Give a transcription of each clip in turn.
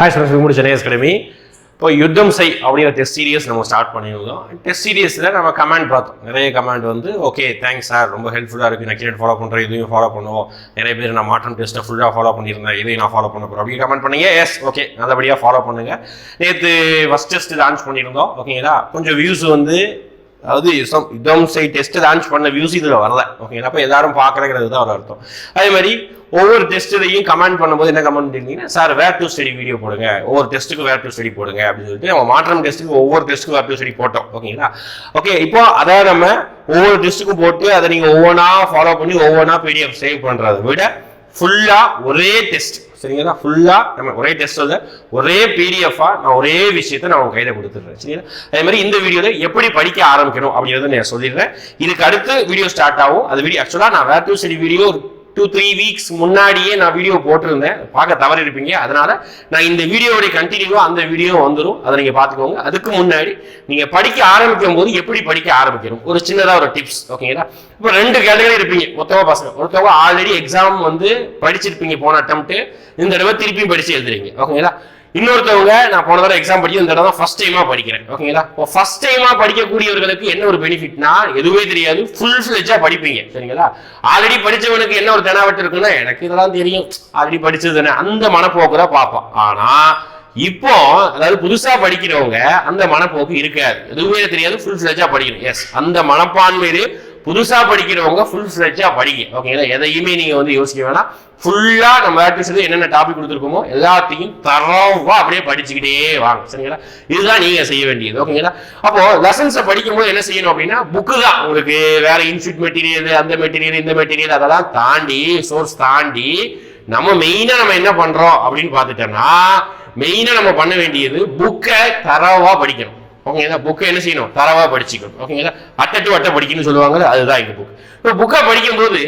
Hi students முடிச்ச நேஸ் academy இப்போ யுத்தம் செய் அப்படிங்கிற டெஸ்ட் சீரியஸ் நம்ம ஸ்டார்ட் பண்ணியிருந்தோம் டெஸ்ட் சீரியஸில் நம்ம கமெண்ட் பார்த்தோம். நிறைய கமெண்ட் வந்து ஓகே தேங்க்ஸ் சார் ரொம்ப ஹெல்ப்ஃபுல்லாக இருக்குது நான் கிரியேட் ஃபாலோ பண்ணுறேன் இதையும் ஃபாலோ பண்ணுவோம். நிறைய பேர் நான் மாற்றம் டெஸ்ட்டை ஃபுல்லாக ஃபாலோ பண்ணியிருந்தேன். இதையும் நான் ஃபாலோ பண்ண போகிறேன் அப்படி கமெண்ட் பண்ணீங்க. எஸ் ஓகே நல்லபடியாக ஃபாலோ பண்ணுங்கள் நேற்று ஃபஸ்ட் டெஸ்ட் லான்ச் பண்ணியிருந்தோம். ஓகேங்களா கொஞ்சம் வியூஸ் வந்து அதாவது யுத்தம் யுத்தம் சை டெஸ்ட் லான்ச் பண்ண வியூஸ் இதில் வரல. ஓகே அப்போ எல்லாரும் பார்க்குறங்கிறது தான் ஒரு அர்த்தம். அதே மாதிரி ஒவ்வொரு டெஸ்ட்டையும் கமெண்ட் பண்ணும்போது என்ன comment பண்ணிருந்தீங்கன்னா sir where to study video போடுங்க. ஒவ்வொரு டெஸ்ட்டுக்கு வேர் டு ஸ்டடி போடுங்க அப்படின்னு சொல்லிட்டு நம்ம மாற்றம் டெஸ்ட்டுக்கு ஒவ்வொரு டெஸ்ட்டுக்கு வேர் டு ஸ்டடி போட்டோம். ஓகேங்களா ஓகே இப்போ அதை நம்ம ஒவ்வொரு டெஸ்ட்டுக்கும் போட்டு அதை நீங்கள் ஒவ்வொன்றா ஃபாலோ பண்ணி ஒவ்வொன்றா பிடிஎஃப் சேவ் பண்ணுறதை விட ஃபுல்லாக ஒரே டெஸ்ட் சரிங்களா? ஃபுல்லாக நம்ம ஒரே டெஸ்ட் ஒரே பிடிஎஃபாக நான் ஒரே விஷயத்த நான் உங்கள் கையில் கொடுத்துட்றேன். சரிங்களா? அதே மாதிரி இந்த வீடியோவில் எப்படி படிக்க ஆரம்பிக்கணும் அப்படிங்கிறத நான் சொல்லிடுறேன். இதுக்கு அடுத்து வீடியோ ஸ்டார்ட் ஆகும். அது வீடியோ ஆக்சுவலாக நான் வேர் டூ சரி வீடியோ டூ த்ரீ வீக்ஸ் முன்னாடியே நான் வீடியோ போட்டிருந்தேன். பார்க்க தவறி இருப்பீங்க அதனால நான் இந்த வீடியோடைய கண்டினியூவா அந்த வீடியோ வந்துடும் அதை நீங்க பார்த்துக்கோங்க. அதுக்கு முன்னாடி நீங்க படிக்க ஆரம்பிக்கும் போது எப்படி படிக்க ஆரம்பிக்கணும்? ஒரு சின்னதா ஒரு டிப்ஸ் ஓகேங்களா இப்போ ரெண்டு கேட்டகரி இருப்பீங்க. மொத்தமாக பசங்க ஒருத்தவங்க ஆல்ரெடி எக்ஸாம் வந்து படிச்சிருப்பீங்க போன அட்டம்ப்ட் இந்த தடவை திருப்பியும் படிச்சு எழுதுறீங்க ஓகேங்களா இன்னொருத்தவங்க நான் போன தடவை எக்ஸாம் படிச்சு இந்த தடவை ஃபர்ஸ்ட் டைமா படிக்கிறேன். ஓகேங்களா இப்போ ஃபர்ஸ்ட் டைமா படிக்கக்கூடியவர்களுக்கு என்ன ஒரு பெனிஃபிட்னா எதுவுமே தெரியாது ஃபுல் ஃபிளெஜா படிப்பீங்க. சரிங்களா? ஆல்ரெடி படிச்சவனுக்கு என்ன ஒரு தெனாவட்டு இருக்குன்னா எனக்கு இதெல்லாம் தெரியும். ஆல்ரெடி படிச்சது தானே. அந்த மனப்போக்கு தான் பார்ப்பான் ஆனா இப்போ அதாவது புதுசா படிக்கிறவங்க அந்த மனப்போக்கு இருக்காது. எதுவுமே தெரியாது ஃபுல் ஃபிளெஜா படிக்கணும். எஸ் அந்த மனப்பான்மையிலே புதுசாக படிக்கிறவங்க ஃபுல் ஃப்ளெட்ஜாக படிங்க. ஓகேங்களா எதையுமே நீங்கள் வந்து யோசிக்க வேணாம். ஃபுல்லாக நம்ம ஆர்டிஸ்ட் என்னென்ன டாபிக் கொடுத்துருக்கோமோ எல்லாத்தையும் தரவாக அப்படியே படிச்சுக்கிட்டே வாங்க. சரிங்களா? இதுதான் நீங்கள் செய்ய வேண்டியது. ஓகேங்களா அப்போ லெசன்ஸை படிக்கும்போது என்ன செய்யணும் அப்படின்னா புக்கு தான். உங்களுக்கு வேற இன்ஸ்டியூட் மெட்டீரியல் அந்த மெட்டீரியல் இந்த மெட்டீரியல் அதெல்லாம் தாண்டி சோர்ஸ் தாண்டி நம்ம மெயினாக நம்ம என்ன பண்ணுறோம் அப்படின்னு பார்த்துட்டோம்னா மெயினாக நம்ம பண்ண வேண்டியது புக்கை தரவாக படிக்கணும். ஓகேங்களா புக்கை என்ன செய்யணும்? தரவா படிச்சுக்கணும். ஓகேங்களா அட்டை டு அட்டை படிக்கணும்னு சொல்லுவாங்கல்ல அதுதான் எங்க புக் இப்போ புக்கை படிக்கும்போது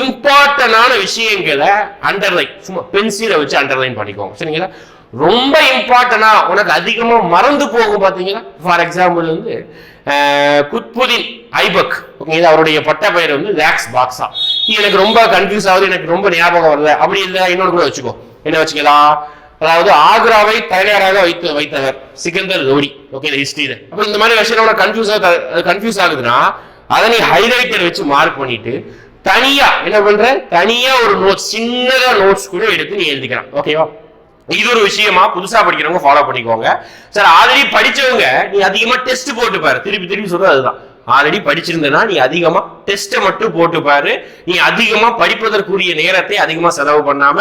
இம்பார்ட்டன்டான விஷயங்களை அண்டர்லைன் சும்மா பென்சிலை வச்சு அண்டர்லைன் பண்ணிக்கோங்க. சரிங்களா? ரொம்ப இம்பார்ட்டனா உனக்கு அதிகமா மறந்து போகும் பாத்தீங்கன்னா ஃபார் எக்ஸாம்பிள் வந்து அஹ், குத்புதீன் ஐபக். ஓகேங்களா அவருடைய பட்ட பெயர் வந்து வேக்ஸ் பாக்ஸா எனக்கு ரொம்ப கன்ஃபியூஸ் ஆகுது எனக்கு ரொம்ப ஞாபகம் வருது. அப்படி இல்லை இன்னொரு கூட வச்சுக்கோ. என்ன வச்சுக்கலாம்? அதாவது ஆக்ராவை தலைநகராக வைத்து வைத்தவர் சிக்கந்தர் லோடி ஓகே ஹிஸ்டரியில அப்போ இந்த மாதிரி விஷயம் கன்ஃபியூஸ் கன்ஃபியூஸ் ஆகுதுன்னா அதை நீ ஹைலைட்டர் வச்சு மார்க் பண்ணிட்டு தனியா என்ன பண்ற? தனியா ஒரு நோட்ஸ் சின்னதா நோட்ஸ் கூட எடுத்து நீ எழுதிக்கலாம். ஓகேவா இது ஒரு விஷயமா புதுசா படிக்கிறவங்க ஃபாலோ பண்ணிக்கோங்க. சார் ஆல்ரெடி படிச்சவங்க நீ அதிகமா டெஸ்ட் போட்டு பாரு. திருப்பி திருப்பி சொல்றது அதுதான். ஆல்ரெடி படிச்சிருந்தனா நீ அதிகமா டெஸ்ட்டை மட்டும் போட்டு பாரு. நீ அதிகமா படிப்பதற்குரிய நேரத்தை அதிகமா செலவு பண்ணாம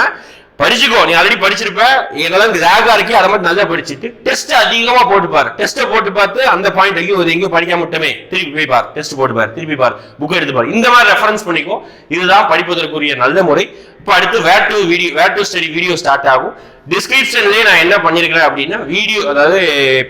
படிச்சுக்கோ. நீ ஆல்ரெடி படிச்சிருப்ப. இதெல்லாம் ரேகா இருக்கு அதை மட்டும் நல்லா படிச்சுட்டு டெஸ்ட் அதிகமா போட்டு பாரு. டெஸ்ட்டை போட்டு பார்த்து அந்த பாயிண்ட் ஐயோ ஒரு எங்கேயும் படிக்காம மட்டுமே திருப்பி போய் பாரு. டெஸ்ட் போட்டு பாரு. திருப்பி பாரு. புக் எடுத்து பாரு. இந்த மாதிரி ரெஃபரன்ஸ் பண்ணிக்கோ. இதுதான் படிப்பதற்குரிய நல்ல முறை. இப்போ அடுத்து where to video where to study video start ஆகும். டிஸ்கிரிப்ஷன்லேயே நான் என்ன பண்ணியிருக்கிறேன் அப்படின்னா வீடியோ அதாவது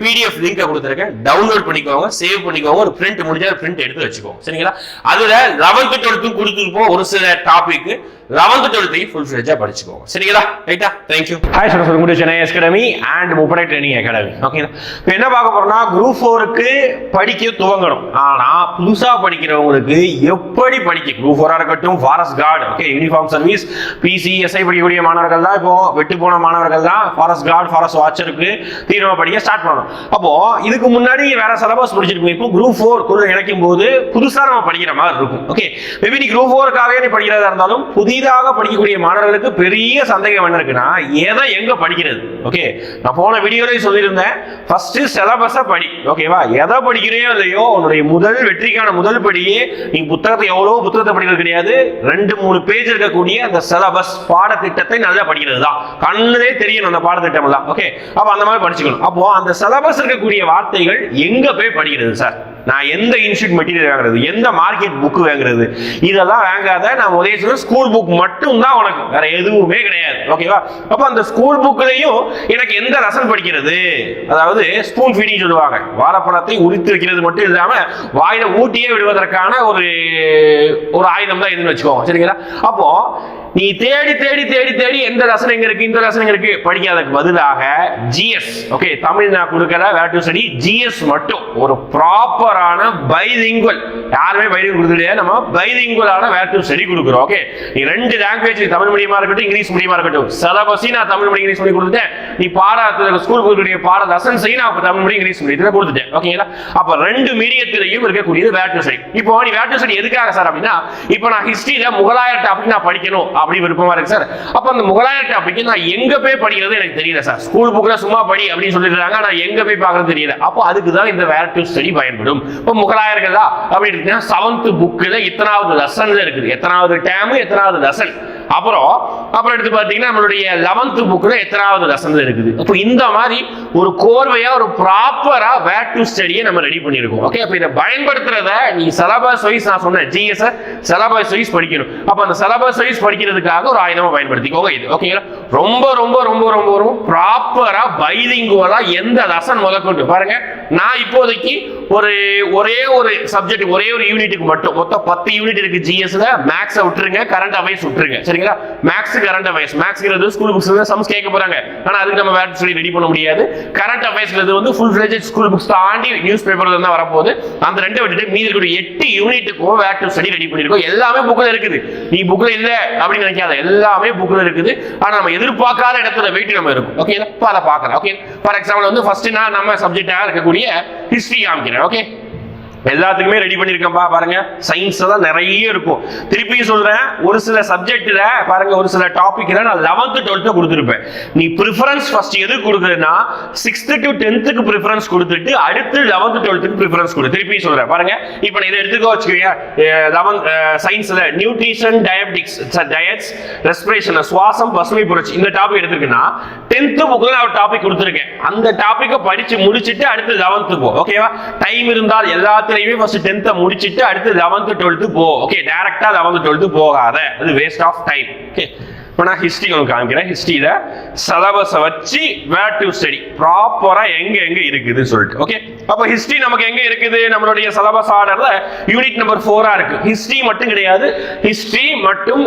பிடிஎஃப் லிங்கை கொடுத்துருக்கேன். டவுன்லோட் பண்ணிக்கோங்க சேவ் பண்ணிக்கோங்க ஒரு பிரிண்ட் முடிஞ்சால் பிரிண்ட் எடுத்து வச்சுக்கோங்க. சரிங்களா? அதில் லெவன்த்து டுவெல்த்தும் கொடுத்துருப்போம் ஒரு சில டாபிக் லெவன்த்து டுவெல்த்தையும் ஃபுல் ஃபிளேஜாக படிச்சுக்கோங்க. சரிங்களா? ரைட்டா தேங்க்யூ ஹாய் சார் சொல்ல முடியும் சென்னை அகாடமி அண்ட் முப்படை ட்ரைனிங் அகாடமி ஓகேங்களா இப்போ என்ன பார்க்க போகிறோம்னா குரூப் ஃபோருக்கு படிக்க துவங்கணும். ஆனால் புதுசாக படிக்கிறவங்களுக்கு எப்படி படிக்க? குரூப் ஃபோராக இருக்கட்டும் forest guard okay uniform service PCSI படிக்கக்கூடிய மாணவர்கள் தான். இப்போ வெட்டு போன மாணவர்கள் தான். ஃபாரஸ்ட் கார்டு ஃபாரஸ்ட் வாட்சருக்கு தீவிரமா படிக்க ஸ்டார்ட் பண்ணணும். அப்போ இதுக்கு முன்னாடி வேற சிலபஸ் படிச்சிருக்கோம் இப்போ குரூப் ஃபோர் குழு இணைக்கும் போது புதுசா நம்ம படிக்கிற மாதிரி இருக்கும். ஓகே மேபி நீ குரூப் ஃபோருக்காகவே நீ படிக்கிறதா இருந்தாலும் புதிதாக படிக்கக்கூடிய மாணவர்களுக்கு பெரிய சந்தேகம் என்ன இருக்குன்னா எதை எங்க படிக்கிறது? ஓகே நான் போன வீடியோலையும் சொல்லியிருந்தேன். ஃபர்ஸ்ட் சிலபஸை படி. ஓகேவா எதை படிக்கிறையோ இல்லையோ உன்னுடைய முதல் வெற்றிக்கான முதல் படியே நீ புத்தகத்தை எவ்வளோ புத்தகத்தை படிக்கிறது கிடையாது ரெண்டு மூணு பேஜ் இருக்கக்கூடிய அந்த சிலபஸ் பாடத்திட்டத்தை நல்லா படிக்கிறது தான் கண்ணுலே தெரியணும் அந்த பாடத்திட்டம் எல்லாம் ஓகே அப்போ அந்த மாதிரி படிச்சுக்கணும். அப்போ அந்த சிலபஸ் இருக்கக்கூடிய வார்த்தைகள் எங்க போய் படிக்கிறது சார் நான் எந்த இன்ஸ்டியூட் மெட்டீரியல் வாங்குறது? எந்த மார்க்கெட் புக் வாங்குறது? இதெல்லாம் வாங்காத நான் முதலே சொல்ல ஸ்கூல் புக் மட்டும் தான் உனக்கு. வேற எதுவுமே கிடையாது. ஓகேவா அப்ப அந்த ஸ்கூல் புக்லையும் எனக்கு எந்த லெசன் படிக்கிறது? அதாவது ஸ்பூன் ஃபீடிங் சொல்லுவாங்க. வாழைப்பழத்தை உரித்து வைக்கிறது மட்டும் இல்லாம வாயில ஊட்டியே விடுவதற்கான ஒரு ஒரு ஆயுதம் தான் இதுன்னு வச்சுக்கோங்க. சரிங்களா? அப்போ நீ தேடி தேடி தேடி தேடி எந்த ரசனம் எங்க இருக்கு? இந்த லெசன் எங்க இருக்கு. படிக்காததுக்கு பதிலாக ஜிஎஸ் ஓகே தமிழ் நான் கொடுக்கல வேட்டு சரி ஸ்டடி ஜிஎஸ் மட்டும். ஒரு ப்ராப்பரான பைலிங்குவல் யாருமே பைலிங் கொடுக்கலையா நம்ம பைலிங்குவலான வேட்டு சரி ஸ்டடி கொடுக்குறோம் ஓகே நீ ரெண்டு லாங்குவேஜ் தமிழ் மீடியமா இருக்கட்டும் இங்கிலீஷ் மீடியமா இருக்கட்டும். சிலபஸையும் நான் தமிழ் மீடியம் இங்கிலீஷ் மீடியம் கொடுத்துட்டேன். நீ பாட ஸ்கூல் கொடுக்கக்கூடிய பாட லெசன்ஸையும் நான் தமிழ் மீடியம் இங்கிலீஷ் மீடியத்தில் கொடுத்துட்டேன் ஓகேங்களா அப்ப ரெண்டு மீடியத்திலையும் இருக்கக்கூடியது வேட்டு சரி ஸ்டடி இப்போ நீ வேட்டு சரி ஸ்டடி எதுக்காக சார் அப்படின்னா இப்போ நான் ஹிஸ்டரியில முகலாயர் டாபிக் நான் படிக்கணும். அப்படி விருப்பமா இருக்கு சார். அப்ப அந்த முகலாயர் டாபிக் நான் எங்க போய் படிக்கிறது எனக்கு தெரியல சார். ஸ்கூல் புக்ல சும்மா படி அப்படின்னு சொல்லிடுறாங்க நான் எங்க போய் பார்க்கறது தெரியல. அப்போ அதுக்கு தான் இந்த வேர் டு ஸ்டடி பயன்படும். இப்போ முகலாயர்களா அப்படி இருக்குன்னா செவன்த் புக்கில் இத்தனாவது லெசன்ல இருக்குது. எத்தனாவது டேமு எத்தனாவது லெசன் அப்புறம் அப்புறம் எடுத்து பார்த்தீங்கன்னா நம்மளுடைய லெவன்த்து புக்கில் எத்தனாவது லெசன்ல இருக்குது. அப்போ இந்த மாதிரி ஒரு கோர்வையாக ஒரு ப்ராப்பராக வேர் டு ஸ்டடியை நம்ம ரெடி பண்ணியிருக்கோம். ஓகே அப்போ இதை பயன்படுத்துறத நீ சிலபஸ் வைஸ் நான் சொன்னேன். ஜிஎஸ் சிலபஸ் வைஸ் படிக்கணும். அப்போ அந்த சிலபஸ் வைஸ் படிக்கிறதுக்காக ஒரு ஆயுதமாக பயன்படுத்திக்கோங்க இது. ஓகேங்களா ரொம்ப ரொம்ப ரொம்ப ரொம்ப ரொம்ப ப்ராப்பராக பைலிங்குவலாக எந்த லெசன் முதற்கொண்டு பாருங்க. நான் இப்போதைக்கு ஒரு ஒரே ஒரு சப்ஜெக்ட் ஒரே ஒரு யூனிட்டுக்கு மட்டும் மொத்தம் பத்து யூனிட் இருக்கு ஜிஎஸ்ல மேக்ஸை விட்டுருங்க. கரண்ட் அவைஸ் விட்டுருங்க. சரிங்களா? மேக்ஸ் கரண்ட் அஃபேர்ஸ் மேக்ஸ்ங்கிறது ஸ்கூல் புக்ஸ் சம்ஸ் கேட்க போறாங்க. ஆனா அதுக்கு நம்ம வேட் சொல்லி ரெடி பண்ண முடியாது. கரண்ட் அஃபேர்ஸ்ங்கிறது வந்து ஃபுல் ஃபிளேஜ் ஸ்கூல் புக்ஸ் தாண்டி நியூஸ் பேப்பர்ல தான் வரப்போகுது. அந்த ரெண்டை விட்டுட்டு மீதி இருக்கிற எட்டு யூனிட்டுக்கும் வேர் ஸ்டடி ரெடி பண்ணிருக்கோம் எல்லாமே புக்ல இருக்குது. நீ புக்ல இல்ல அப்படின்னு நினைக்காத. எல்லாமே புக்ல இருக்குது. ஆனா நம்ம எதிர்பார்க்காத இடத்துல வெயிட் நம்ம இருக்கும். ஓகே இப்போ அதை பார்க்கலாம். ஓகே ஃபார் எக்ஸாம்பிள் வந்து ஃபர்ஸ்ட் நான் நம்ம சப்ஜெக்டாக இருக்கக்கூடிய ஹிஸ்டரி காமிக்கிறேன். ஓகே எல்லாத்துக்குமே ரெடி பண்ணியிருக்கேன்ப்பா பாருங்க. சயின்ஸ் தான் நிறைய இருக்கும். திருப்பியும் சொல்றேன் ஒரு சில சப்ஜெக்ட்ல பாருங்க ஒரு சில டாபிக்ல நான் லெவன்த் டுவெல்த்து கொடுத்துருப்பேன். நீ ப்ரிஃபரன்ஸ் ஃபர்ஸ்ட் எது கொடுக்குறதுன்னா சிக்ஸ்த்து டு டென்த்துக்கு ப்ரிஃபரன்ஸ் கொடுத்துட்டு அடுத்து லெவன்த் டுவெல்த்துக்கு ப்ரிஃபரன்ஸ் கொடு. திருப்பியும் சொல்றேன் பாருங்க. இப்போ நான் இதை எடுத்துக்கோ வச்சுக்கோங்க. லெவன்த் சயின்ஸ்ல நியூட்ரிஷன் டயபெட்டிக்ஸ் டயட்ஸ் ரெஸ்பிரேஷன் சுவாசம் பசுமை புரட்சி இந்த டாபிக் எடுத்துருக்குன்னா டென்த்து புக்கில் நான் ஒரு டாபிக் கொடுத்துருக்கேன். அந்த டாப்பிக்கை படிச்சு முடிச்சுட்டு அடுத்து லெவன்த்து போ. ஓகேவா டைம் இருந்தால் எல்லாத்துலயுமே ஃபர்ஸ்ட் டென்த்தை முடிச்சுட்டு அடுத்து லெவன்த்து டுவெல்த்து போ. ஓகே டேரக்டா லெவன்த்து டுவெல்த்து போகாத. அது வேஸ்ட் ஆஃப் டைம் ஓகே இப்போ நான் ஹிஸ்ட்ரி உங்களுக்கு காமிக்கிறேன். ஹிஸ்ட்ரியில சிலபஸை வச்சு வேர் டு ஸ்டடி ப்ராப்பரா எங்க எங்க இருக்குதுன்னு சொல்லிட்டு. ஓகே அப்போ ஹிஸ்ட்ரி நமக்கு எங்க இருக்குது? நம்மளுடைய சிலபஸ் ஆர்டர்ல யூனிட் நம்பர் ஃபோராக இருக்கு. ஹிஸ்ட்ரி மட்டும் கிடையாது. ஹிஸ்ட்ரி மற்றும்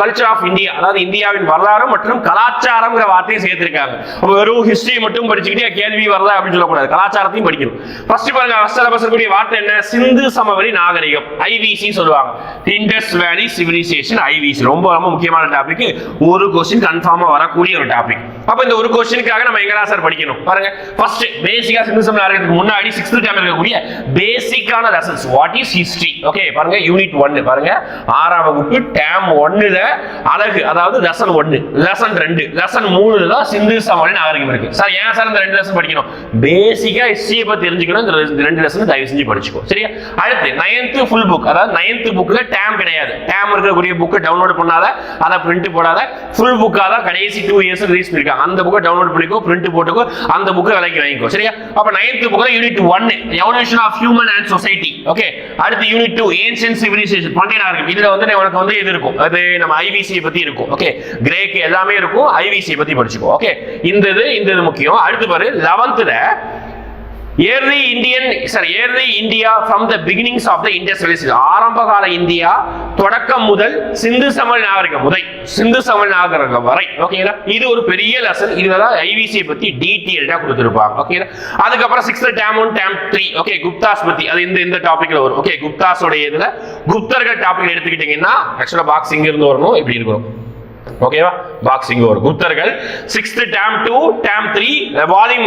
கல்ச்சர் ஆஃப் இந்தியா அதாவது இந்தியாவின் வரலாறு மற்றும் கலாச்சாரம்ங்கிற வார்த்தையை சேர்த்திருக்காங்க. வெறும் ஹிஸ்ட்ரி மட்டும் படிச்சுக்கிட்டே கேள்வி வரல அப்படின்னு சொல்லக்கூடாது. கலாச்சாரத்தையும் படிக்கணும். ஃபர்ஸ்ட் பாருங்க சிலபஸ் வார்த்தை என்ன? சிந்து சமவெளி நாகரிகம் ஐவிசி சொல்லுவாங்க. இண்டஸ் வேலி சிவிலைசேஷன் ஐவிசி ரொம்ப ரொம்ப முக்கியமான டாபிக் ஒரு கொஸ்டின் கன்ஃபார்மாக வரக்கூடிய ஒரு டாபிக் அப்ப இந்த ஒரு கொஸ்டினுக்காக நம்ம எங்கடா சார் படிக்கணும்? பாருங்க. ஃபர்ஸ்ட் பேசிக்கா சிந்து சமவெளி முன்னாடி சிக்ஸ்த் டைம் இருக்கக்கூடிய பேசிக்கான lessons what is history okay பாருங்க. யூனிட் ஒன்னு பாருங்க. ஆறாம் வகுப்பு டேம் ஒன்னுல அழகு. அதாவது லெசன் ஒன்னு லெசன் ரெண்டு லெசன் மூணுல தான் சிந்து சமவெளி நாகரிகம் இருக்கு. சார் ஏன் சார் இந்த ரெண்டு லெசன் படிக்கணும்? பேசிக்கா ஹிஸ்டரியை பத்தி தெரிஞ்சுக்கணும். இந்த ரெண்டு- ரெண்டு லெசன் தயவு செஞ்சு படிச்சுக்கோ. சரியா? அடுத்து நைன்த் ஃபுல் புக் அதாவது நைன்த் புக்ல டேம் கிடையாது. டேம் இருக்கக்கூடிய புக்கை டவுன்லோட் பண்ணாத அதை பிரிண்ட் போடாத ஃபுல் புக்காக தான் கடைசி டூ இயர்ஸ் ரிலீஸ் பண்ணிருக்காங்க. அந்த புக்கை டவுன்லோட் பண்ணிக்கோ பிரிண்ட் போட்டுக்கோ அந்த புக்கை விலைக்கு வாங்கிக்கோ. சரியா? அப்ப நைன்த் புக்கில் unit one evolution of human and society okay அடுத்து யூனிட் டூ ஏன்ஷியன் சிவிலைசேஷன் பண்டைய நாகரிகம் இதுல வந்து உனக்கு வந்து இது இருக்கும். அது நம்ம ஐவிசி பத்தி இருக்கும். ஓகே கிரேக் எல்லாமே இருக்கும். ஐவிசி பத்தி படிச்சுக்கோ. ஓகே இந்த இது இந்த இது முக்கியம். அடுத்து பாரு லெவன்த்துல early Indian sir early India from the beginnings of the Indus ஆரம்பகால ஆரம்ப கால இந்தியா தொடக்கம் முதல் சிந்து சமல் நாகரிகம் முதல் சிந்து சமல் நாகரிகம் வரை. ஓகேங்களா இது ஒரு பெரிய லெசன் இதுல தான் ஐவிசியை பத்தி டீட்டெயில்டா கொடுத்துருப்பாங்க. ஓகேங்களா அதுக்கப்புறம் sixth term one term three okay Guptas பத்தி. அது இந்த இந்த டாபிக்ல வரும். ஓகே குப்தாஸோட இதுல குப்தர்கள் டாபிக் எடுத்துக்கிட்டீங்கன்னா ஆக்சுவலா பாக்ஸ் இங்க இருந்து வரணும் இப்படி இருக்கணும். ஓகேவா பாக்ஸிங் ஒரு குப்தர்கள் sixth term two term three volume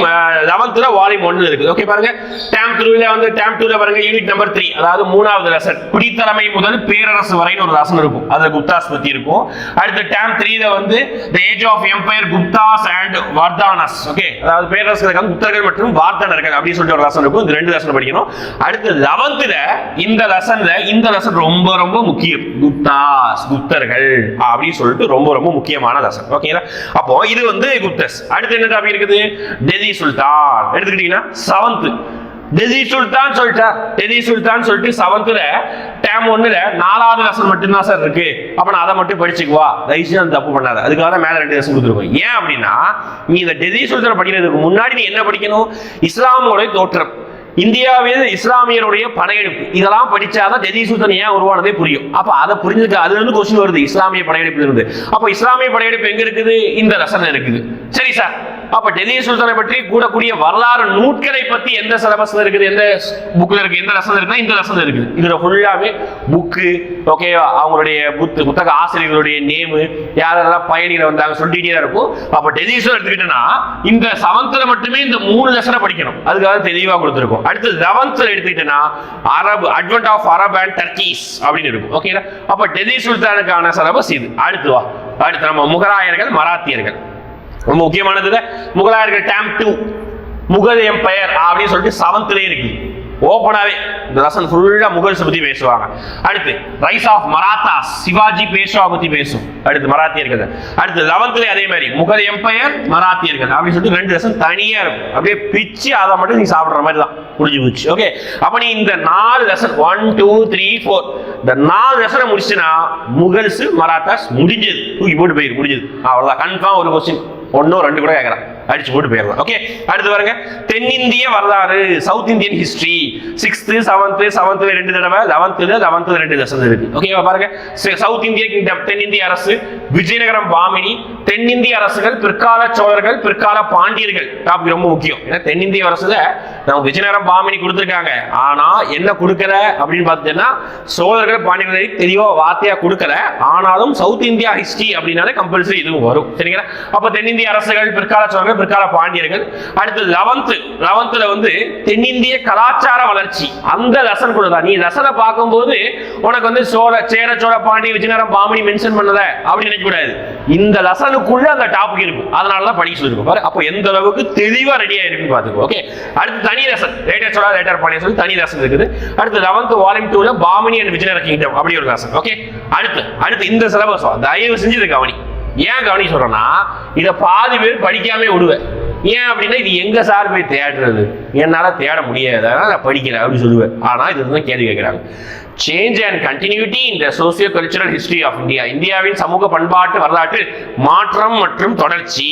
லெவன்த்ல volume ஒன்னு இருக்குது. ஓகே பாருங்க. டேம் த்ரீல வந்து டேம் டூல பாருங்க யூனிட் நம்பர் த்ரீ அதாவது மூணாவது லெசன் குடித்தலைமை முதல் பேரரசு வரைன்னு ஒரு லெசன் இருக்கும். அதுல குப்தாஸ் பத்தி இருக்கும். அடுத்து டேம் த்ரீல வந்து the age of empire Guptas and Vardhanas okay அதாவது பேரரசுகள் குப்தர்கள் மற்றும் வார்த்தனர்கள் அப்படின்னு சொல்லிட்டு ஒரு லெசன் இருக்கும். இந்த ரெண்டு லெசன் படிக்கணும். அடுத்து லெவன்த்ல இந்த லெசன்ல இந்த லெசன் ரொம்ப ரொம்ப முக்கியம். குப்தாஸ் குப்தர்கள் அப்படின்னு சொல்லிட்டு ரொம்ப ரொம்ப ரொம்ப முக்கியமான தசம். ஓகேங்களா அப்போ இது வந்து குப்தஸ். அடுத்து என்ன டாபிக் இருக்குது? டெல்லி சுல்தான். எடுத்துக்கிட்டீங்கன்னா செவன்த் டெல்லி சுல்தான் சொல்லிட்டா. டெல்லி சுல்தான் சொல்லிட்டு செவன்த்ல டேம் ஒன்னுல நாலாவது லெசன் மட்டும்தான் சார் இருக்கு. அப்ப நான் அதை மட்டும் படிச்சுக்குவா தயவுசெய்து அந்த தப்பு பண்ணாத. அதுக்காக தான் மேல ரெண்டு லெசன் கொடுத்துருக்கோம். ஏன் அப்படின்னா நீ இந்த டெல்லி சுல்தான் படிக்கிறதுக்கு முன்னாடி நீ என்ன படிக்கணும்? இஸ்லாமோட தோற்றம். இந்தியாவில் இஸ்லாமியருடைய படையெடுப்பு. இதெல்லாம் படிச்சாதான் டெல்லி ஏன் உருவானதே புரியும். அப்ப அதை புரிஞ்சுக்க அதுல இருந்து கொஸ்டின் வருது இஸ்லாமிய படையெடுப்புல இருந்து அப்ப இஸ்லாமிய படையெடுப்பு எங்க இருக்குது? இந்த ரசனை இருக்குது. சரி சார் அப்ப டெல்லி சுல்தானை பற்றி கூடக்கூடிய வரலாறு நூட்களை பத்தி எந்த சிலபஸ்ல இருக்குது? எந்த புக்ல இருக்கு? எந்த ரசனை இருக்குன்னா இந்த ரசனை இருக்குது. இதுல ஃபுல்லாவே புக்கு ஓகே அவங்களுடைய புத்து புத்தக ஆசிரியர்களுடைய நேமு யாரெல்லாம் பயணிகள் வந்தாங்க சொல்லிட்டே தான் இருக்கும். அப்ப டெல்லி சுல்தான் எடுத்துக்கிட்டோம்னா இந்த செவன்த்ல மட்டுமே இந்த மூணு லெசனை படிக்கணும். அதுக்காக தெளிவா கொடுத்துருக்கோம். அடுத்து லெவன்த்ல எடுத்துக்கிட்டோம்னா அரபு advent of Arab and Turks அப்படின்னு இருக்கும். ஓகேங்களா அப்ப டெல்லி சுல்தானுக்கான சிலபஸ் இது. அடுத்து வா. அடுத்து நம்ம முகலாயர்கள் மராத்தியர்கள். ரொம்ப முக்கியமானது முகலாயர்கள் டேம் டூ முகல் எம்பையர் அப்படின்னு சொல்லிட்டு செவன்த்லேயே இருக்கு. ஓப்பனாவே இந்த லெசன் ஃபுல்லா முகல்ஸ் பத்தி பேசுவாங்க. அடுத்து ரைஸ் ஆஃப் மராத்தாஸ் சிவாஜி பேஷ்வா பத்தி பேசும். அடுத்து மராத்தியர்கள் அடுத்து லெவன்த்லேயே அதே மாதிரி முகல் எம்பையர் மராத்தியர்கள் அப்படின்னு சொல்லிட்டு ரெண்டு லெசன் தனியா இருக்கும். அப்படியே பிச்சு அதை மட்டும் நீ சாப்பிடுற மாதிரி தான் முடிஞ்சு போச்சு. ஓகே அப்ப நீ இந்த நாலு lesson one two three four இந்த நாலு லெசனை முடிச்சுனா முகல்ஸ் மராத்தாஸ் முடிஞ்சது. தூக்கி போட்டு போயிரு முடிஞ்சது. அவ்வளவுதான். கன்ஃபார்ம் ஒரு கொஸ்டின் ஒன்றும் ரெண்டு கூட கேட்குறான் அடிச்சு போட்டு போயிடலாம். ஓகே அடுத்து பாருங்க. தென்னிந்திய வரலாறு south Indian history sixth seventh செவன்த்ல ரெண்டு தடவை லெவன்த்துல லெவன்த்ல ரெண்டு தசம் இருக்கு. ஓகேவா பாருங்க. சவுத் இந்திய கிங்டம் தென்னிந்திய அரசு விஜயநகரம் பாமினி தென்னிந்திய அரசுகள் பிற்கால சோழர்கள் பிற்கால பாண்டியர்கள். டாபிக் ரொம்ப முக்கியம். ஏன்னா தென்னிந்திய அரசுல நம்ம விஜயநகரம் பாமினி கொடுத்துருக்காங்க. ஆனா என்ன கொடுக்கல அப்படின்னு பார்த்தீங்கன்னா சோழர்கள் பாண்டியர்களை தெளிவா வார்த்தையா கொடுக்கல. ஆனாலும் சவுத் இந்தியா ஹிஸ்டரி அப்படின்னாலே கம்பல்சரி இதுவும் வரும். சரிங்களா? அப்ப தென்னிந்திய அரசுகள் பிற்கால சோழர்கள் பிற்கால பாண்டியர்கள். அடுத்து லெவன்த் லவன்த்துல வந்து தென்னிந்திய கலாச்சார வளர்ச்சி. அந்த லெசன் கூட தான். நீ லெசனை பார்க்கும்போது உனக்கு வந்து சோழ சேர சோழ பாண்டிய விஜயநகரம் பாமணி மென்ஷன் பண்ணல அப்படின்னு நினைக்க கூடாது. இந்த லெசனுக்குள்ள அந்த டாபிக் இருக்கும். அதனால தான் படிக்க சொல்லிருக்கும். பாரு அப்போ எந்த அளவுக்கு தெளிவா ரெடியா இருக்குன்னு பாத்துக்கோ ஓகே அடுத்து தனி lesson later Chola later Pandya சொல்லி தனி லெசன் இருக்குது. அடுத்து லெவன்த் வால்யூம் டூல பாமணி அண்ட் விஜயநகர கிங்டம் அப்படி ஒரு லெசன் ஓகே அடுத்து அடுத்து இந்த சிலபஸ் தயவு செஞ்சு இது கவனி. ஏன் கவனிக்க சொல்றேன்னா இதை பாதி பேர் படிக்காம விடுவேன். ஏன் அப்படின்னா இது எங்க சார் போய் தேடுறது என்னால் தேட முடியாது. அதனால் நான் படிக்கல அப்படின்னு சொல்லுவேன். ஆனால் இது வந்து கேள்வி கேட்குறாங்க சேஞ்ச் அண்ட் கண்டினியூட்டி இந்த socio cultural history of India இந்தியாவின் சமூக பண்பாட்டு வரலாற்றில் மாற்றம் மற்றும் தொடர்ச்சி.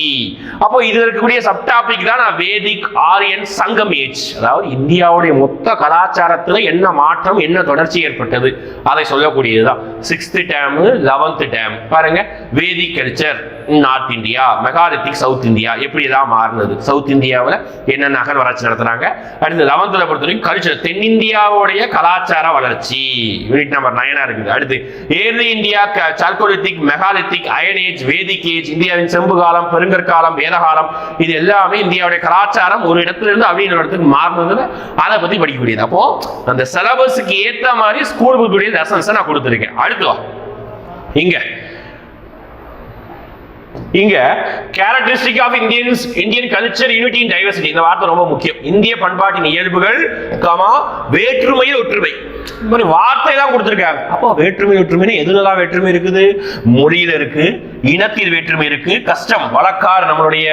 அப்போ இது இருக்கக்கூடிய சப் டாபிக் தான் நான் வேதிக் ஆரியன் சங்கம் ஏஜ் அதாவது இந்தியாவுடைய மொத்த கலாச்சாரத்தில் என்ன மாற்றம் என்ன தொடர்ச்சி ஏற்பட்டது? அதை சொல்லக்கூடியது தான் சிக்ஸ்த்து டேம் லெவன்த்து டேம் பாருங்க. Vedic culture north India megalithic south India எப்படி எல்லாம் மாறினது? சவுத் இந்தியாவில் என்ன நகர் வளர்ச்சி அகழ்வாராய்ச்சி சொல்றாங்க. அடுத்து லெவன்த்தில் பொறுத்த வரைக்கும் கல்ச்சர் தென்னிந்தியாவுடைய கலாச்சார வளர்ச்சி. யூனிட் நம்பர் நைனா இருக்குது. அடுத்து early India chalcolithic megalithic iron age Vedic age இந்தியாவின் செம்பு காலம் பெருங்கற்காலம் வேதகாலம் இது எல்லாமே இந்தியாவுடைய கலாச்சாரம் ஒரு இடத்துல இருந்து அப்படின்ற இன்னொரு இடத்துக்கு மாறினதுல அதை பத்தி படிக்கக்கூடியது. அப்போ அந்த சிலபஸுக்கு ஏத்த மாதிரி ஸ்கூல் புக்குடைய லெசன்ஸை நான் கொடுத்துருக்கேன். அடுத்து இங்க. இங்க characteristic of Indians Indian culture unity in diversity இந்த வார்த்தை ரொம்ப முக்கியம். இந்திய பண்பாட்டின் இயல்புகள் கமா வேற்றுமையில் ஒற்றுமை. இந்த மாதிரி வார்த்தை தான் கொடுத்துருக்காங்க. அப்போ வேற்றுமை ஒற்றுமைன்னு எதுலதான் வேற்றுமை இருக்குது? மொழியில இருக்கு இனத்தில் வேற்றுமை இருக்கு கஷ்டம் வழக்காறு நம்மளுடைய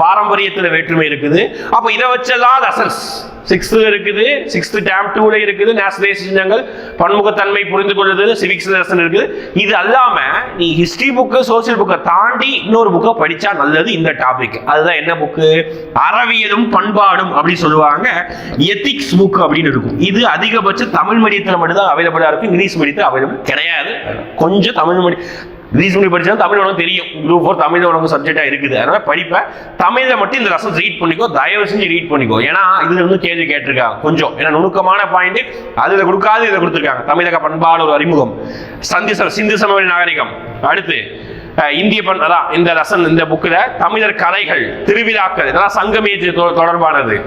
பாரம்பரியத்துல வேற்றுமை இருக்குது. அப்போ இதை வச்செல்லாம் அசன்ஸ் சிக்ஸ்த்தில் இருக்குது சிக்ஸ்த்து டேம் டூல இருக்குது நேஷனல் சின்னங்கள் பன்முகத்தன்மை புரிந்து கொள்ளுது சிவிக்ஸ் லெசன் இருக்குது. இது அல்லாம நீ ஹிஸ்ட்ரி புக்கு சோசியல் புக்கை தாண்டி இன்னொரு புக்கை படிச்சா நல்லது இந்த டாபிக் அதுதான் என்ன புக்கு அறவியலும் பண்பாடும் அப்படின்னு சொல்லுவாங்க. எத்திக்ஸ் புக் அப்படின்னு இருக்கும். இது அதிகபட்ச தமிழ் மீடியத்தில் மட்டும்தான் அவைலபிளா இருக்கும் இங்கிலீஷ் மீடியத்தில் அவைலபிள் கிடையாது. கொஞ்சம் தமிழ் மீடியம் இங்கிலீஷ் மீடியம் படிச்சா தமிழ் உனக்கு தெரியும். குரூப் ஃபோர் தமிழ் உனக்கு சப்ஜெக்டா இருக்குது. அதனால படிப்பேன் தமிழை மட்டும் இந்த ரசம் ரீட் பண்ணிக்கோ. தயவு செஞ்சு ரீட் பண்ணிக்கோ. ஏன்னா இதுல இருந்து கேள்வி கேட்டிருக்காங்க. கொஞ்சம். ஏன்னா நுணுக்கமான பாயிண்ட் அதுல கொடுக்காது இதை கொடுத்துருக்காங்க. தமிழக பண்பாடு ஒரு அறிமுகம். சந்தி சிந்து சமவெளி நாகரிகம். அடுத்து இந்திய பண் அதான் இந்த ரசன் இந்த புக்கில் தமிழர் கலைகள் திருவிழாக்கள் இதெல்லாம் சங்கமேஜ் தொடர்பானது.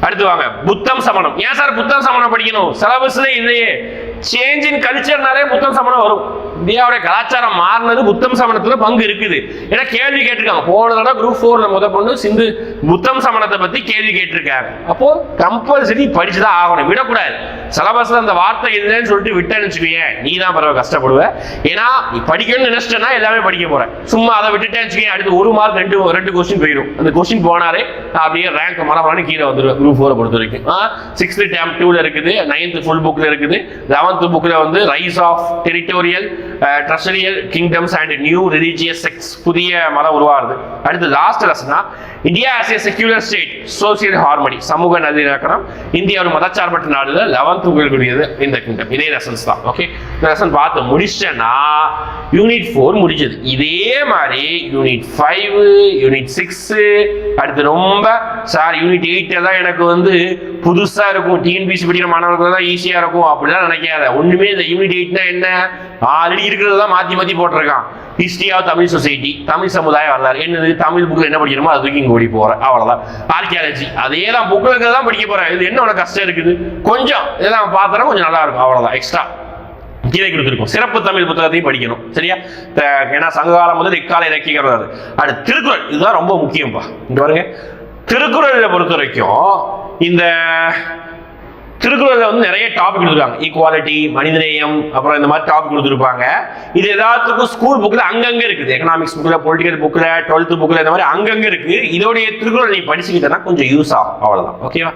அடுத்து வாங்க புத்தம் சமணம். ஏன் சார் புத்தம் சமணம் படிக்கணும்? சிலபஸ்ல இல்லையே. சேஞ்ச் இன் கல்ச்சர்னாலே புத்தம் சமணம் வரும். இந்தியாவுடைய கலாச்சாரம் மாறினது புத்தம் சமணத்துல பங்கு இருக்குது. ஏன்னா கேள்வி கேட்டிருக்காங்க. போன தடவை குரூப் ஃபோர்ல முத பொண்ணு சிந்து புத்தம் சமணத்தை பத்தி கேள்வி கேட்டிருக்காங்க அப்போ கம்பல்சரி படிச்சுதான் ஆகணும். விடக்கூடாது. சிலபஸ்ல அந்த வார்த்தை இல்லைன்னு சொல்லிட்டு விட்டேன்னு நீ தான் பரவ கஷ்டப்படுவ. ஏன்னா நீ படிக்கணும்னு நினைச்சிட்டேன்னா எல்லாமே படிக்க போற. சும்மா அதை விட்டுட்டேன்னு அடுத்து ஒரு மார்க் ரெண்டு ரெண்டு கொஸ்டின் போயிடும். அந்த கொஸ்டின் போனாலே அப்படியே ரேங்க் மலமலான்னு கீழே வந்துடுவேன் குரூப் ஃபோரை பொறுத்த வரைக்கும். சிக்ஸ்த் டேம் டூல இருக்குது நைன்த் ஃபுல் புக்ல இருக்குது. லெவன்த் செவன்த் புக்கில் வந்து rise of territorial territorial kingdoms and new religious sects புதிய மதம் உருவாகுது. அடுத்து last லெசனா India as a secular state social harmony சமூக நல்லிணக்கம். இந்தியா ஒரு மதச்சார்பற்ற நாடுல லெவன்த் புகழக்கூடியது இந்த கிங்டம். இதே லெசன்ஸ் தான் ஓகே இந்த லெசன் பார்த்து முடிச்சேன்னா யூனிட் ஃபோர் முடிஞ்சது. இதே மாதிரி யூனிட் ஃபைவ் யூனிட் சிக்ஸ் அடுத்து ரொம்ப சார் யூனிட் எயிட் தான் எனக்கு வந்து புதுசாக இருக்கும். டிஎன்பிசி படிக்கிற மாணவர்களுக்கு தான் ஈஸியாக இருக்கும். அப்படிலாம் நினைக்காத. ஒன்றுமே இந்த யூனிட் எயிட்னா என்ன? ஆல்ரெடி இருக்கிறது தான் மாற்றி மாற்றி போட்டிருக்கான். History of Tamil society Tamil சமுதாய வரலாறு. என்னது? தமிழ் புக்கில் என்ன படிக்கணுமோ அது தூக்கி இங்கே ஓடி போகிறேன் அவ்வளோதான் ஆர்கியாலஜி அதே தான் புக்கில் இருக்கிறது தான் படிக்க போகிறேன் இது என்ன உனக்கு கஷ்டம் இருக்குது? கொஞ்சம். இதெல்லாம் பார்த்தா கொஞ்சம் நல்லா இருக்கும். அவ்வளோதான் எக்ஸ்ட்ரா கீழே கொடுத்துருக்கும். சிறப்பு தமிழ் புத்தகத்தையும் படிக்கணும். சரியா? த- ஏன்னா சங்ககாலம் முதல் இக்கால இலக்கியம் வருது அடுத்து திருக்குறள். இதுதான் ரொம்ப முக்கியம்ப்பா இங்கே பாருங்க. திருக்குறளை பொறுத்த வரைக்கும் இந்த திருக்குறளில் வந்து நிறைய டாபிக் கொடுத்துருக்காங்க. ஈக்குவாலிட்டி மனிதநேயம் அப்புறம் இந்த மாதிரி டாபிக் கொடுத்துருப்பாங்க. இது எல்லாத்துக்கும் ஸ்கூல் புக்கில் அங்கங்க இருக்குது. எக்கனாமிக்ஸ் புக்கில் பொலிட்டிக்கல் புக்கில் டுவெல்த் புக்கில் இந்த மாதிரி அங்கங்க இருக்கு. இதோடைய திருக்குறள் நீ படிச்சுக்கிட்டனா கொஞ்சம் யூஸ் ஆகும். அவ்வளோதான் ஓகேவா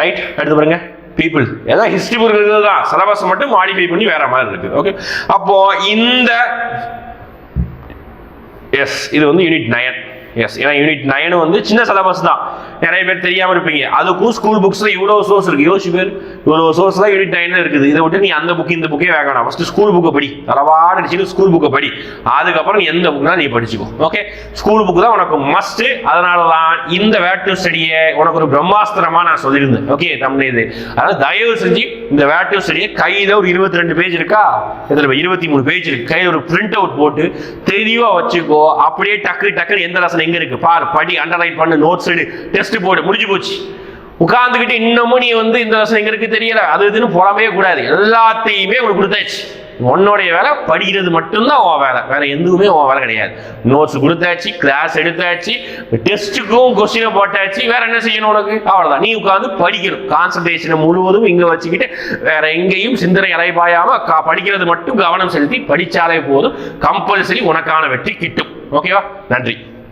ரைட் எடுத்து பாருங்க. பீப்புள் ஏதாவது ஹிஸ்டரி புக் இருக்கிறது தான். சிலபஸ் மட்டும் மாடிஃபை பண்ணி வேற மாதிரி இருக்குது ஓகே அப்போ இந்த எஸ் இது வந்து யூனிட் நயன் எஸ் ஏன்னா யூனிட் நயன் வந்து சின்ன சிலபஸ் தான். நிறைய பேர் தெரியாமல் இருப்பீங்க. அதுக்கும் ஸ்கூல் புக்ஸில் இவ்வளோ சோர்ஸ் இருக்கு. யோசிச்சு பேர். இவ்வளோ சோர்ஸ் தான் யூனிட் நைன்ல இருக்குது. இதை விட்டு நீ அந்த புக் இந்த புக்கே வேகணும் ஃபஸ்ட்டு ஸ்கூல் புக்கை படி. தலவாடு அடிச்சுட்டு ஸ்கூல் புக்கை படி. அதுக்கப்புறம் நீ எந்த புக்னா நீ படிச்சுக்கோ. ஓகே ஸ்கூல் புக் தான் உனக்கு மஸ்ட்டு அதனால தான் இந்த வேட்டு ஸ்டடியை உனக்கு ஒரு பிரம்மாஸ்திரமாக நான் சொல்லியிருந்தேன். ஓகே தமிழ் இது. அதனால் தயவு செஞ்சு இந்த வேட்டு ஸ்டடியை கையில் ஒரு இருபத்தி ரெண்டு பேஜ் இருக்கா? இதில் இருபத்தி மூணு பேஜ் இருக்கு. கையில் ஒரு பிரிண்ட் அவுட் போட்டு தெளிவாக வச்சுக்கோ. அப்படியே டக்கு டக்குன்னு எந்த லெசன் எங்கே இருக்குது பார் படி அண்டர்லைன் பண்ணு நோட்ஸ் எடு டெஸ்ட் போடு முடிஞ்சு போச்சு. உட்காந்துக்கிட்டு இன்னமும் நீ வந்து இந்த வருஷம் எங்க இருக்கு தெரியல. அது இதுன்னு புறமே கூடாது. எல்லாத்தையுமே உங்களுக்கு கொடுத்தாச்சு. உன்னுடைய வேலை படிக்கிறது மட்டும்தான் உன் வேலை. வேற எதுவுமே உன் வேலை கிடையாது. நோட்ஸ் கொடுத்தாச்சு கிளாஸ் எடுத்தாச்சு டெஸ்ட்டுக்கும் கொஸ்டினை போட்டாச்சு. வேற என்ன செய்யணும் உனக்கு? அவ்வளோதான் நீ உட்காந்து படிக்கணும். கான்சன்ட்ரேஷனை முழுவதும் இங்கே வச்சுக்கிட்டு வேற எங்கேயும் சிந்தனை அலைபாயாம கா- படிக்கிறது மட்டும் கவனம் செலுத்தி படித்தாலே போதும். கம்பல்சரி உனக்கான வெற்றி கிட்டும். ஓகேவா நன்றி.